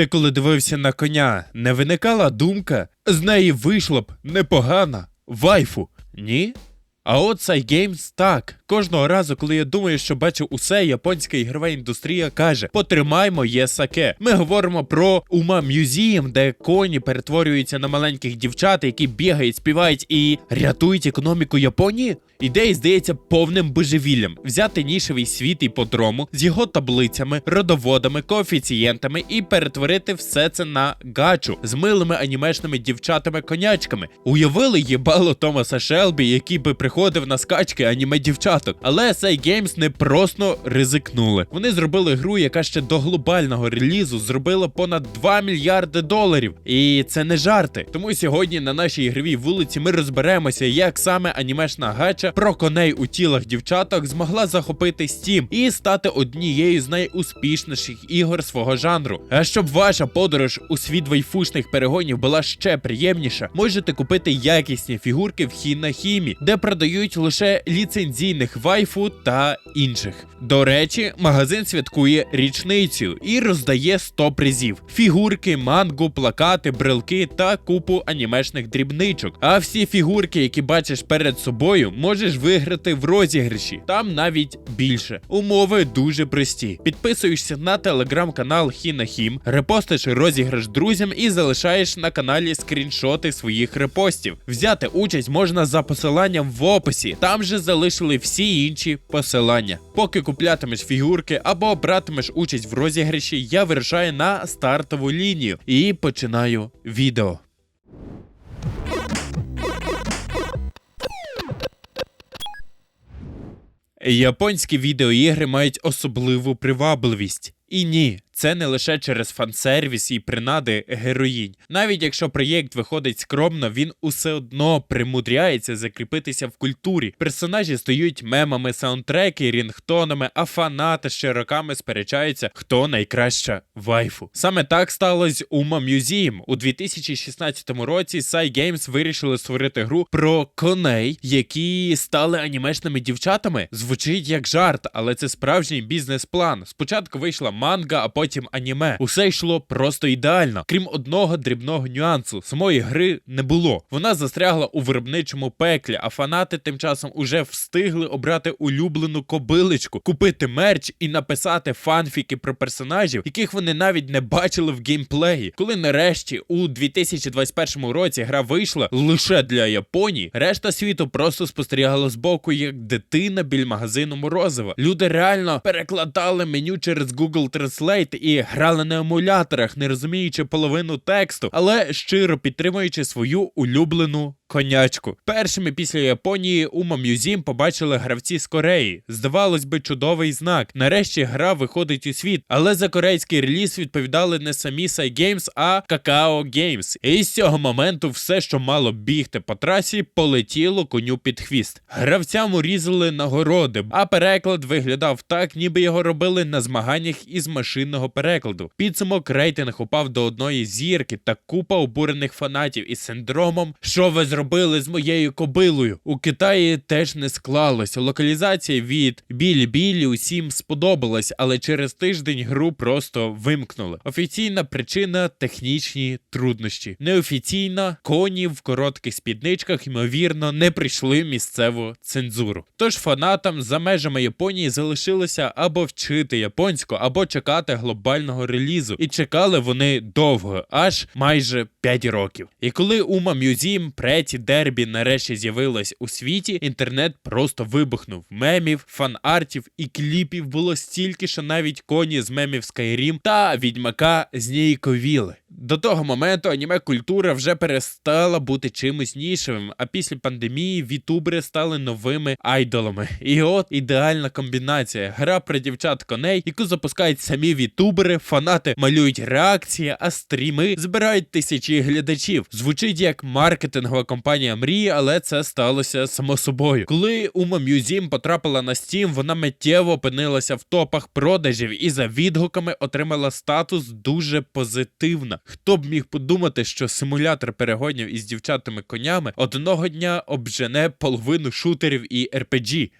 Ти коли дивився на коня, не виникала думка, з неї вийшла б непогана вайфу. Ні? А от Cygames так. Кожного разу, коли я думаю, що бачу усе, японська ігрова індустрія каже: потримай моє саке. Ми говоримо про ума Museum, де коні перетворюються на маленьких дівчат, які бігають, співають і рятують економіку Японії. Ідея здається повним божевіллям взяти нішевий світ іподрому з його таблицями, родоводами, коефіцієнтами і перетворити все це на гачу з милими анімешними дівчатами-конячками. Уявили їбало Томаса Шелбі, який би приходив на скачки аніме дівчаток. Але Cygames не просто ризикнули. Вони зробили гру, яка ще до глобального релізу зробила понад 2 мільярди доларів. І це не жарти. Тому сьогодні на нашій ігровій вулиці ми розберемося, як саме анімешна гача про коней у тілах дівчаток змогла захопити Steam і стати однією з найуспішніших ігор свого жанру. А щоб ваша подорож у світ вайфушних перегонів була ще приємніша, можете купити якісні фігурки в Хінахімі, де продають лише ліцензійних вайфу та інших. До речі, магазин святкує річницю і роздає 100 призів: фігурки, мангу, плакати, брелки та купу анімешних дрібничок. А всі фігурки, які бачиш перед собою, можеш виграти в розіграші. Там навіть більше. Умови дуже прості. Підписуєшся на телеграм-канал Хінахім, репостиш розіграш друзям і залишаєш на каналі скріншоти своїх репостів. Взяти участь можна за посиланням в описі. Там же залишили всі інші посилання. Поки куплятимеш фігурки або братимеш участь в розіграші, я вирушаю на стартову лінію і починаю відео. Японські відеоігри мають особливу привабливість. І ні, це не лише через фансервіс і принади героїнь. Навіть якщо проєкт виходить скромно, він усе одно примудряється закріпитися в культурі. Персонажі стають мемами, саундтреки, рінгтонами, а фанати ще роками сперечаються, хто найкраща вайфу. Саме так сталося у Uma Museum. У 2016 році Cygames вирішили створити гру про коней, які стали анімешними дівчатами. Звучить як жарт, але це справжній бізнес-план. Спочатку вийшла манга, а потім аніме. Усе йшло просто ідеально. Крім одного дрібного нюансу, самої гри не було. Вона застрягла у виробничому пеклі, а фанати тим часом уже встигли обрати улюблену кобиличку, купити мерч і написати фанфіки про персонажів, яких вони навіть не бачили в геймплеї. Коли нарешті у 2021 році гра вийшла лише для Японії, решта світу просто спостерігала збоку, як дитина біля магазину Морозива. Люди реально перекладали меню через Google Translate і грали на емуляторах, не розуміючи половину тексту, але щиро підтримуючи свою улюблену конячку. Першими після Японії Uma Museum побачили гравці з Кореї. Здавалось би, чудовий знак. Нарешті гра виходить у світ, але за корейський реліз відповідали не самі Cygames, а Kakao Games. І з цього моменту все, що мало бігти по трасі, полетіло коню під хвіст. Гравцям урізали нагороди, а переклад виглядав так, ніби його робили на змаганнях із машинного перекладу. Підсумок рейтинг упав до одної зірки та купа обурених фанатів із синдромом, що ви зробили з моєю кобилою. У Китаї теж не склалось. Локалізація від Білі Білі усім сподобалась, але через тиждень гру просто вимкнули. Офіційна причина технічні труднощі. Неофіційна коні в коротких спідничках, ймовірно, не прийшли місцеву цензуру. Тож фанатам за межами Японії залишилося або вчити японську, або чекати глобального релізу. І чекали вони довго, аж майже 5 років. І коли Uma Museum Преті Дербі нарешті з'явилась у світі, інтернет просто вибухнув. Мемів, фан-артів і кліпів було стільки, що навіть коні з мемів Skyrim та відьмака зніяковіли. До того моменту аніме культура вже перестала бути чимось нішевим, а після пандемії вітубери стали новими айдолами. І от ідеальна комбінація: гра про дівчат коней, яку запускають самі вітубери, фанати малюють реакції, а стріми збирають тисячі глядачів. Звучить як маркетингова компанія мрії, але це сталося само собою. Коли Uma Museum потрапила на Steam, вона миттєво опинилася в топах продажів і за відгуками отримала статус дуже позитивна. Хто б міг подумати, що симулятор перегонів із дівчатами конями одного дня обжене половину шутерів і RPG.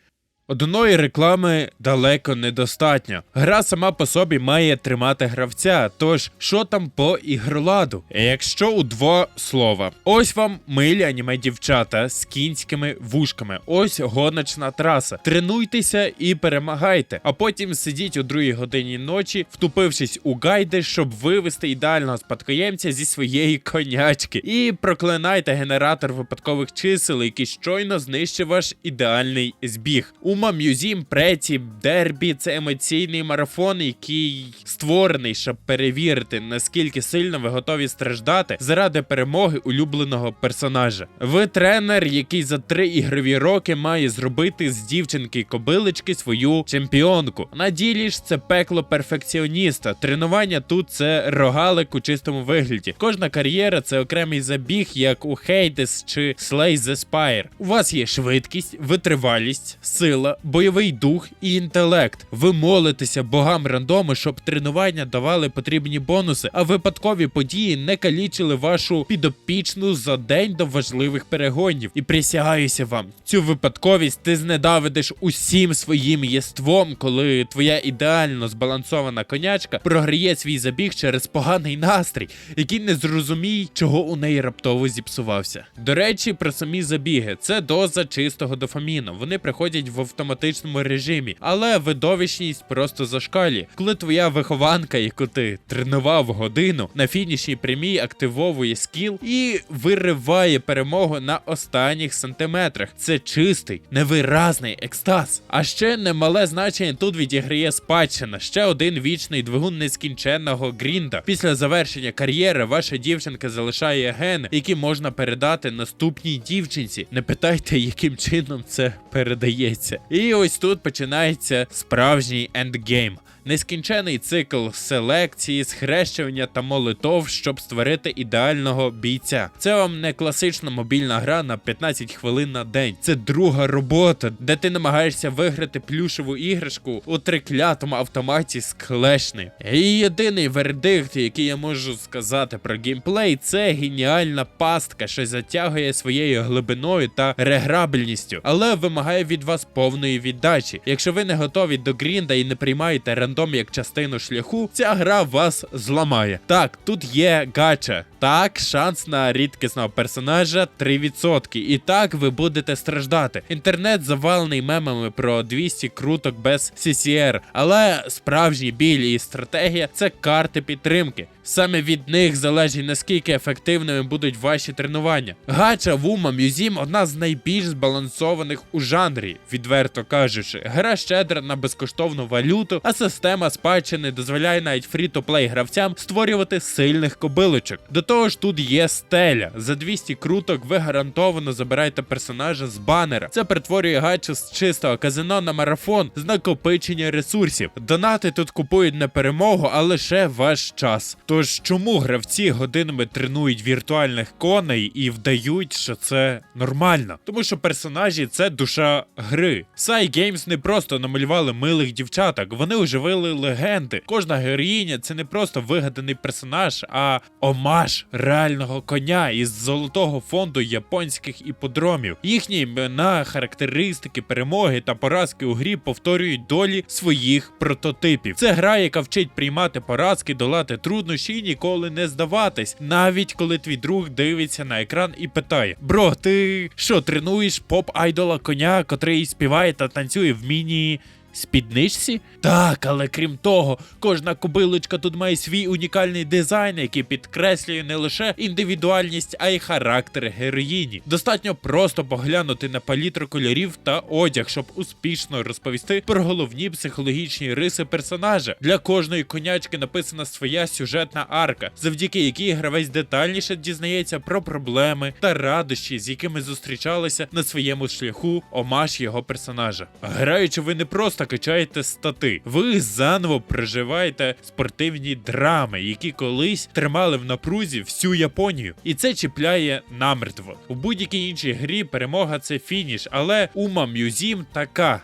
Одної реклами далеко недостатньо. Гра сама по собі має тримати гравця. Тож, що там по ігроладу? Якщо у два слова, ось вам милі аніме дівчата з кінськими вушками. Ось гоночна траса. Тренуйтеся і перемагайте, а потім сидіть у другій годині ночі, втупившись у гайди, щоб вивести ідеального спадкоємця зі своєї конячки. І проклинайте генератор випадкових чисел, який щойно знищив ваш ідеальний збіг. Ума Мюзім, преті, дербі це емоційний марафон, який створений, щоб перевірити, наскільки сильно ви готові страждати заради перемоги улюбленого персонажа. Ви тренер, який за три ігрові роки має зробити з дівчинки кобилички свою чемпіонку. На ділі ж це пекло перфекціоніста. Тренування тут це рогалик у чистому вигляді. Кожна кар'єра це окремий забіг, як у Hades чи Slay the Spire. У вас є швидкість, витривалість, сила, бойовий дух і інтелект. Ви молитеся богам рандому, щоб тренування давали потрібні бонуси, а випадкові події не калічили вашу підопічну за день до важливих перегонів. І присягаюся вам, цю випадковість ти знедавидиш усім своїм єством, коли твоя ідеально збалансована конячка програє свій забіг через поганий настрій, який не зрозумій, чого у неї раптово зіпсувався. До речі, про самі забіги це доза чистого дофаміну. Вони приходять в автоматичному режимі, але видовищність просто зашкалює. Коли твоя вихованка, яку ти тренував годину, на фінішній прямій активовує скіл і вириває перемогу на останніх сантиметрах. Це чистий, невиразний екстаз. А ще немале значення тут відіграє спадщина. Ще один вічний двигун нескінченного грінда. Після завершення кар'єри ваша дівчинка залишає гени, які можна передати наступній дівчинці. Не питайте, яким чином це передається. І ось тут починається справжній ендгейм. Нескінчений цикл селекції, схрещування та молитов, щоб створити ідеального бійця. Це вам не класична мобільна гра на 15 хвилин на день. Це друга робота, де ти намагаєшся виграти плюшеву іграшку у триклятому автоматі з клешни. І єдиний вердикт, який я можу сказати про геймплей, це геніальна пастка, що затягує своєю глибиною та реграбельністю, але вимагає від вас повної віддачі. Якщо ви не готові до грінда і не приймаєте рандом як частину шляху, ця гра вас зламає. Так, тут є гача. Так, шанс на рідкісного персонажа 3%. І так ви будете страждати. Інтернет завалений мемами про 200 круток без CCR, але справжній біль і стратегія це карти підтримки. Саме від них залежить наскільки ефективними будуть ваші тренування. Гача Вума Мюзім одна з найбільш збалансованих у жанрі, відверто кажучи. Гра щедра на безкоштовну валюту, а система спадщини дозволяє навіть фрі-то-плей гравцям створювати сильних кобилочок. До того ж, тут є стеля. За 200 круток ви гарантовано забираєте персонажа з банера. Це перетворює гачу з чистого казино на марафон з накопичення ресурсів. Донати тут купують не перемогу, а лише ваш час. Тож чому гравці годинами тренують віртуальних коней і вдають, що це нормально? Тому що персонажі це душа гри. Games не просто намалювали милих дівчаток, вони оживили легенди. Кожна героїня це не просто вигаданий персонаж, а омаж реального коня із золотого фонду японських іподромів. Їхні імена, характеристики, перемоги та поразки у грі повторюють долі своїх прототипів. Це гра, яка вчить приймати поразки, долати труднощі і ніколи не здаватись, навіть коли твій друг дивиться на екран і питає: Бро, ти що, тренуєш поп айдола коня, котрий співає та танцює в міні. Спідничці? Так, але крім того, кожна кобилочка тут має свій унікальний дизайн, який підкреслює не лише індивідуальність, а й характер героїні. Достатньо просто поглянути на палітру кольорів та одяг, щоб успішно розповісти про головні психологічні риси персонажа. Для кожної конячки написана своя сюжетна арка, завдяки якій гравець детальніше дізнається про проблеми та радощі, з якими зустрічалися на своєму шляху омаж його персонажа. Граючи, ви не просто качаєте стати, ви заново проживаєте спортивні драми, які колись тримали в напрузі всю Японію. І це чіпляє намертво. У будь-якій іншій грі перемога це фініш, але ума Мюзім така.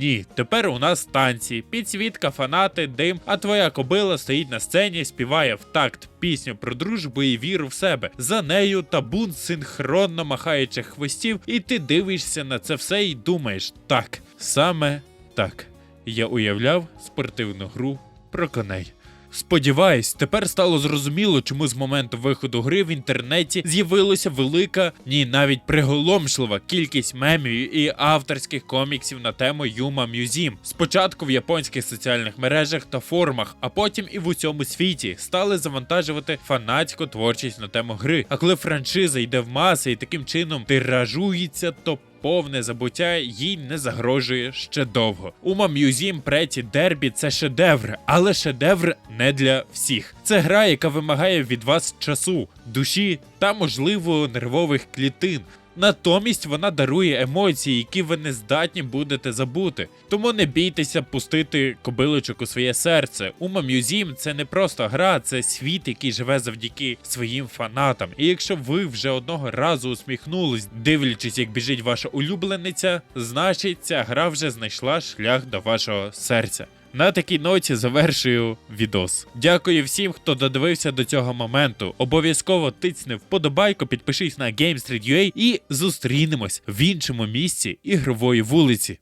Ні, тепер у нас танці, підсвітка, фанати, дим, а твоя кобила стоїть на сцені, співає в такт пісню про дружбу і віру в себе. За нею табун синхронно махаючи хвостів, і ти дивишся на це все і думаєш, так, Саме так я уявляв спортивну гру про коней. Сподіваюсь, тепер стало зрозуміло, чому з моменту виходу гри в інтернеті з'явилася велика, ні, навіть приголомшлива кількість мемів і авторських коміксів на тему Юма Мюзім. Спочатку в японських соціальних мережах та форумах, а потім і в усьому світі стали завантажувати фанатську творчість на тему гри. А коли франшиза йде в маси і таким чином тиражується, то повне забуття їй не загрожує ще довго. Ума Мюзім Преті Дербі це шедевр, але шедевр не для всіх. Це гра, яка вимагає від вас часу, душі та, можливо, нервових клітин. Натомість вона дарує емоції, які ви не здатні будете забути. Тому не бійтеся пустити кобилочок у своє серце. Ума Мюзім це не просто гра, це світ, який живе завдяки своїм фанатам. І якщо ви вже одного разу усміхнулись, дивлячись, як біжить ваша улюблениця, значить ця гра вже знайшла шлях до вашого серця. На такій ноті завершую відос. Дякую всім, хто додивився до цього моменту. Обов'язково тицьни вподобайку, підпишись на GameStreet.ua і зустрінемось в іншому місці ігрової вулиці.